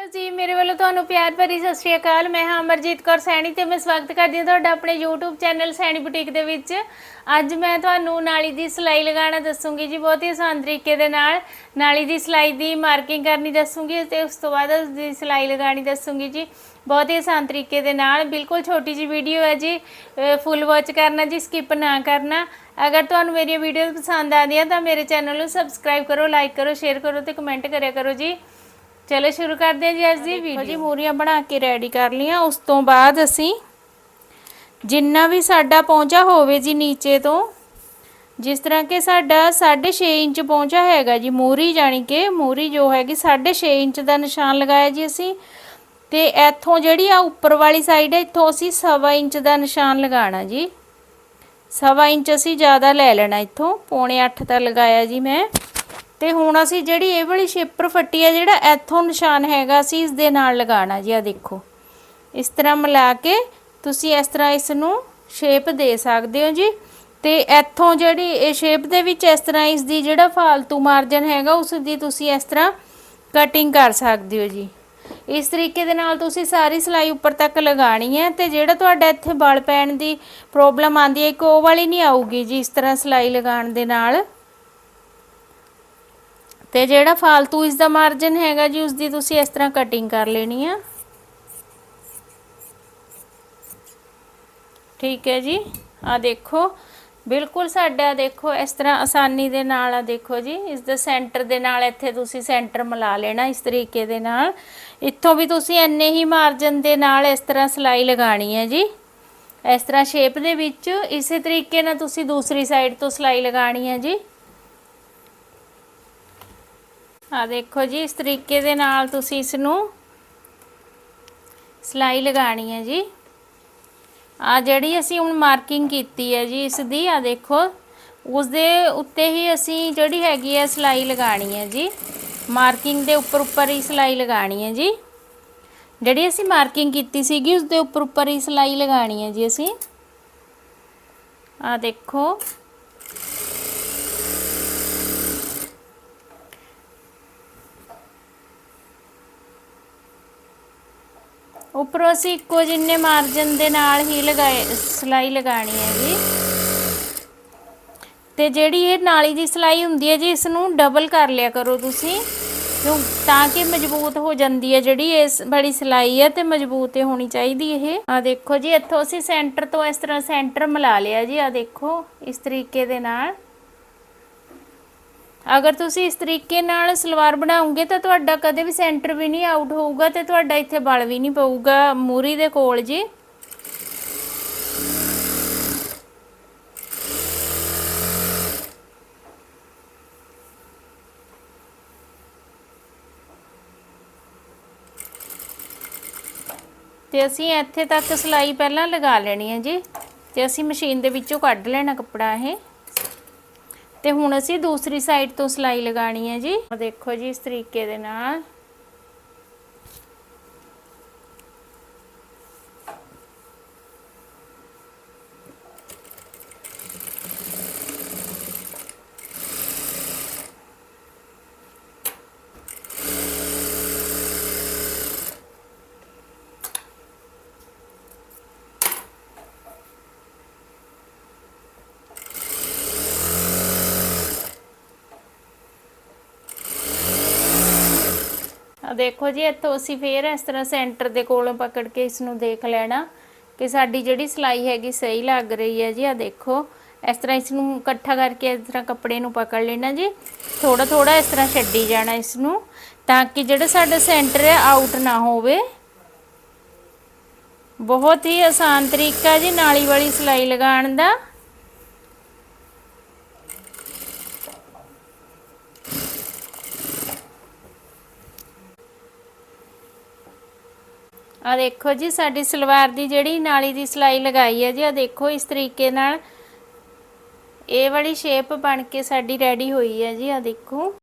Hello ਜੀ, ਮੇਰੇ ਵੱਲੋਂ ਤੁਹਾਨੂੰ ਪਿਆਰ ਭਰੀ ਸਤਿ ਸ਼੍ਰੀ ਅਕਾਲ। ਮੈਂ ਹਾਂ ਅਮਰਜੀਤ ਕੌਰ ਸੈਣੀ ਤੇ ਮੈਂ ਸਵਾਗਤ ਕਰਦੀ ਹਾਂ ਤੁਹਾਡਾ ਆਪਣੇ YouTube ਚੈਨਲ ਸੈਣੀ ਬੁਟੀਕ ਦੇ ਵਿੱਚ। ਅੱਜ ਮੈਂ ਤੁਹਾਨੂੰ ਨਾਲੀ ਦੀ ਸਿਲਾਈ ਲਗਾਉਣਾ ਦੱਸੂਗੀ ਜੀ, ਬਹੁਤ ਹੀ ਆਸਾਨ ਤਰੀਕੇ ਦੇ ਨਾਲ। ਨਾਲੀ ਦੀ ਸਿਲਾਈ ਦੀ ਮਾਰਕਿੰਗ ਕਰਨੀ ਦੱਸੂਗੀ ਤੇ ਉਸ ਤੋਂ ਬਾਅਦ ਉਸ ਦੀ ਸਿਲਾਈ ਲਗਾਉਣੀ ਦੱਸੂਗੀ ਜੀ। ਬਹੁਤ ਹੀ ਆਸਾਨ ਤਰੀਕੇ ਦੇ ਨਾਲ, ਬਿਲਕੁਲ ਛੋਟੀ ਜੀ ਵੀਡੀਓ ਹੈ ਜੀ। ਫੁੱਲ ਵਾਚ ਕਰਨਾ ਜੀ ਸਕਿਪ ਨਾ ਕਰਨਾ। ਅਗਰ ਤੁਹਾਨੂੰ ਮੇਰੀਆਂ ਵੀਡੀਓਜ਼ ਪਸੰਦ ਆਉਂਦੀਆਂ ਤਾਂ ਮੇਰੇ ਚੈਨਲ ਨੂੰ ਸਬਸਕ੍ਰਾਈਬ ਕਰੋ ਲਾਈਕ ਕਰੋ ਸ਼ੇਅਰ ਕਰੋ ਤੇ ਕਮੈਂਟ ਕਰਿਆ ਕਰੋ ਜੀ। ਚਲੋ ਸ਼ੁਰੂ ਕਰਦੇ ਹਾਂ ਜੀ ਅੱਜ ਦੀ ਵੀਡੀਓ ਜੀ। ਮੂਰੀਆਂ ਬਣਾ ਕੇ ਰੈਡੀ ਕਰ ਲੀਆਂ ਉਸ ਤੋਂ ਬਾਅਦ ਅਸੀਂ ਜਿੰਨਾ ਵੀ ਸਾਡਾ ਪਹੁੰਚਾ ਹੋਵੇ ਜੀ ਨੀਚੇ ਤੋਂ ਜਿਸ ਤਰ੍ਹਾਂ ਕਿ ਸਾਡਾ 6.5 ਇੰਚ ਪਹੁੰਚਾ ਹੈਗਾ ਜੀ ਮੂਰੀ ਜਾਣੀ ਕਿ ਮੂਰੀ ਜੋ ਹੈਗੀ 6.5 ਇੰਚ ਦਾ ਨਿਸ਼ਾਨ ਲਗਾਇਆ ਜੀ ਅਸੀਂ। ਤੇ ਇੱਥੋਂ ਜਿਹੜੀ ਆ ਉੱਪਰ ਵਾਲੀ ਸਾਈਡ ਹੈ ਇੱਥੋਂ ਅਸੀਂ 1.5 ਇੰਚ ਦਾ ਨਿਸ਼ਾਨ ਲਗਾਉਣਾ ਜੀ। 1.5 ਇੰਚ ਅਸੀਂ ਜ਼ਿਆਦਾ ਲੈ ਲੈਣਾ ਇੱਥੋਂ। ਪੌਣੇ 8 ਦਾ ਲਗਾਇਆ ਜੀ ਮੈਂ। ਤੇ ਹੁਣ ਅਸੀਂ ਜਿਹੜੀ ਇਹ ਵਾਲੀ ਸ਼ੇਪਰ ਫੱਟੀ ਆ, ਜਿਹੜਾ ਇੱਥੋਂ ਨਿਸ਼ਾਨ ਹੈਗਾ, ਅਸੀਂ ਇਸ ਦੇ ਨਾਲ ਲਗਾਉਣਾ ਜੀ ਆ ਦੇਖੋ। ਇਸ ਤਰ੍ਹਾਂ ਮਿਲਾ ਕੇ ਤੁਸੀਂ ਇਸ ਤਰ੍ਹਾਂ ਇਸ ਨੂੰ ਸ਼ੇਪ ਦੇ ਸਕਦੇ ਹੋ ਜੀ। ਤੇ ਇੱਥੋਂ ਜਿਹੜੀ ਇਹ ਸ਼ੇਪ ਦੇ ਵਿੱਚ ਇਸ ਤਰ੍ਹਾਂ ਇਸ ਦੀ ਜਿਹੜਾ ਫਾਲਤੂ ਮਾਰਜਨ ਹੈਗਾ ਉਸ ਦੀ ਤੁਸੀਂ ਇਸ ਤਰ੍ਹਾਂ ਕਟਿੰਗ ਕਰ ਸਕਦੇ ਹੋ ਜੀ। ਇਸ ਤਰੀਕੇ ਦੇ ਨਾਲ ਤੁਸੀਂ ਸਾਰੀ ਸਿਲਾਈ ਉੱਪਰ ਤੱਕ ਲਗਾਣੀ ਹੈ ਤੇ ਜਿਹੜਾ ਤੁਹਾਡਾ ਇੱਥੇ ਬਲ ਪੈਣ ਦੀ ਪ੍ਰੋਬਲਮ ਆਂਦੀ ਹੈ, ਇੱਕ ਉਹ ਵਾਲੀ ਨਹੀਂ ਆਊਗੀ ਜੀ, ਇਸ ਤਰ੍ਹਾਂ ਸਿਲਾਈ ਲਗਾਉਣ ਦੇ ਨਾਲ। ਤੇ ਜਿਹੜਾ ਫਾਲਤੂ ਇਸ ਦਾ ਮਾਰਜਨ ਹੈਗਾ ਜੀ ਉਸ ਦੀ ਤੁਸੀਂ ਇਸ ਤਰ੍ਹਾਂ ਕਟਿੰਗ ਕਰ ਲੈਣੀ ਆ। ਠੀਕ ਹੈ ਜੀ ਆ ਦੇਖੋ, ਬਿਲਕੁਲ ਸਾਡਾ ਦੇਖੋ, ਇਸ ਤਰ੍ਹਾਂ ਆਸਾਨੀ ਦੇ ਨਾਲ ਆ ਦੇਖੋ ਜੀ, ਇਸ ਦੇ ਸੈਂਟਰ ਦੇ ਨਾਲ ਇੱਥੇ ਤੁਸੀਂ ਸੈਂਟਰ ਮਿਲਾ ਲੈਣਾ ਇਸ ਤਰੀਕੇ ਦੇ ਨਾਲ। ਇੱਥੋਂ ਵੀ ਤੁਸੀਂ ਇੰਨੇ ਹੀ ਮਾਰਜਨ ਦੇ ਨਾਲ ਇਸ ਤਰ੍ਹਾਂ ਸਿਲਾਈ ਲਗਾਣੀ ਹੈ ਜੀ। ਇਸ ਤਰ੍ਹਾਂ ਸ਼ੇਪ ਦੇ ਵਿੱਚ, ਇਸੇ ਤਰੀਕੇ ਨਾਲ ਤੁਸੀਂ ਦੂਸਰੀ ਸਾਈਡ ਤੋਂ ਸਿਲਾਈ ਲਗਾਣੀ ਹੈ ਜੀ। ਆ ਦੇਖੋ ਜੀ, ਇਸ ਤਰੀਕੇ ਦੇ ਨਾਲ ਤੁਸੀਂ ਇਸ ਨੂੰ ਸਿਲਾਈ ਲਗਾਣੀ ਹੈ ਜੀ। ਆ ਜਿਹੜੀ ਅਸੀਂ ਹੁਣ ਮਾਰਕਿੰਗ ਕੀਤੀ ਹੈ ਜੀ ਇਸ ਦੀ ਆ ਦੇਖੋ ਉਸ ਦੇ ਉੱਤੇ ਹੀ ਅਸੀਂ ਜਿਹੜੀ ਹੈਗੀ ਹੈ ਸਿਲਾਈ ਲਗਾਣੀ ਹੈ ਜੀ। ਮਾਰਕਿੰਗ ਦੇ ਉੱਪਰ ਉੱਪਰ ਹੀ ਸਿਲਾਈ ਲਗਾਣੀ ਹੈ ਜੀ। ਜਿਹੜੀ ਅਸੀਂ ਮਾਰਕਿੰਗ ਕੀਤੀ ਸੀਗੀ ਉਸ ਦੇ ਉੱਪਰ ਉੱਪਰ ਹੀ ਸਿਲਾਈ ਲਗਾਣੀ ਹੈ ਜੀ ਅਸੀਂ। ਆ ਦੇਖੋ ਉੱਪਰੋਂ ਅਸੀਂ ਇੱਕੋ ਜਿੰਨੇ ਮਾਰਜਨ ਦੇ ਨਾਲ ਹੀ ਲਗਾਏ, ਸਿਲਾਈ ਲਗਾਣੀ ਹੈ ਜੀ। ਤੇ ਜਿਹੜੀ ਇਹ ਨਾਲੀ ਦੀ ਸਿਲਾਈ ਹੁੰਦੀ ਹੈ ਜੀ ਇਸ ਨੂੰ ਡਬਲ ਕਰ ਲਿਆ ਕਰੋ ਤੁਸੀਂ। ਕਿਉਂ? ਤਾਂ ਕਿ ਮਜ਼ਬੂਤ ਹੋ ਜਾਂਦੀ ਹੈ ਜਿਹੜੀ ਇਸ ਬੜੀ ਸਿਲਾਈ ਹੈ ਤੇ ਮਜ਼ਬੂਤ ਹੀ ਹੋਣੀ ਚਾਹੀਦੀ ਇਹ। ਆ ਦੇਖੋ ਜੀ, ਇੱਥੋਂ ਅਸੀਂ ਸੈਂਟਰ ਤੋਂ ਇਸ ਤਰ੍ਹਾਂ ਸੈਂਟਰ ਮਿਲਾ ਲਿਆ ਜੀ ਆ ਦੇਖੋ, ਇਸ ਤਰੀਕੇ ਦੇ ਨਾਲ। ਅਗਰ ਤੁਸੀਂ ਇਸ ਤਰੀਕੇ ਨਾਲ ਸਲਵਾਰ ਬਣਾਉਂਗੇ ਤਾਂ ਤੁਹਾਡਾ ਕਦੇ ਵੀ ਸੈਂਟਰ ਵੀ ਨਹੀਂ ਆਊਟ ਹੋਊਗਾ ਤੇ ਤੁਹਾਡਾ ਇੱਥੇ ਬਲ ਵੀ ਨਹੀਂ ਪਊਗਾ। ਮੂਰੀ ਦੇ ਕੋਲ ਜੀ। ਤੇ ਅਸੀਂ ਇੱਥੇ ਤੱਕ ਸਿਲਾਈ ਪਹਿਲਾਂ ਲਗਾ ਲੈਣੀ ਹੈ ਜੀ। ਤੇ ਅਸੀਂ ਮਸ਼ੀਨ ਦੇ ਵਿੱਚੋਂ ਕੱਢ ਲੈਣਾ ਕੱਪੜਾ ਇਹ। ਤੇ ਹੁਣ ਅਸੀਂ ਦੂਸਰੀ ਸਾਈਡ ਤੋਂ ਸਿਲਾਈ ਲਗਾਣੀ ਹੈ ਜੀ। ਦੇਖੋ ਜੀ ਇਸ ਤਰੀਕੇ ਦੇ ਨਾਲ। ਆ ਦੇਖੋ ਜੀ, ਇੱਥੋਂ ਅਸੀਂ ਫੇਰ ਇਸ ਤਰ੍ਹਾਂ ਸੈਂਟਰ ਦੇ ਕੋਲੋਂ ਪਕੜ ਕੇ ਇਸ ਨੂੰ ਦੇਖ ਲੈਣਾ ਕਿ ਸਾਡੀ ਜਿਹੜੀ ਸਿਲਾਈ ਹੈਗੀ ਸਹੀ ਲੱਗ ਰਹੀ ਹੈ ਜੀ। ਆ ਦੇਖੋ, ਇਸ ਤਰ੍ਹਾਂ ਇਸ ਨੂੰ ਇਕੱਠਾ ਕਰਕੇ ਇਸ ਤਰ੍ਹਾਂ ਕੱਪੜੇ ਨੂੰ ਪਕੜ ਲੈਣਾ ਜੀ। ਥੋੜਾ ਥੋੜਾ ਇਸ ਤਰ੍ਹਾਂ ਛੱਡੀ ਜਾਣਾ ਇਸ ਨੂੰ ਤਾਂ ਕਿ ਜਿਹੜਾ ਸਾਡਾ ਸੈਂਟਰ ਹੈ, ਆਊਟ ਨਾ ਹੋਵੇ। ਬਹੁਤ ਹੀ ਆਸਾਨ ਤਰੀਕਾ ਜੀ ਨਾਲੀ ਵਾਲੀ ਸਿਲਾਈ ਲਗਾਉਣ ਦਾ। ਆ ਦੇਖੋ ਜੀ, ਸਾਡੀ ਸਲਵਾਰ ਦੀ ਜਿਹੜੀ ਨਾਲੀ ਦੀ ਸਿਲਾਈ ਲਗਾਈ ਹੈ ਜੀ, ਆ ਦੇਖੋ ਇਸ ਤਰੀਕੇ ਨਾਲ। ਇਹ ਵਾਲੀ ਸ਼ੇਪ ਬਣ ਕੇ ਸਾਡੀ ਰੈਡੀ ਹੋਈ ਹੈ ਜੀ, ਆ ਦੇਖੋ।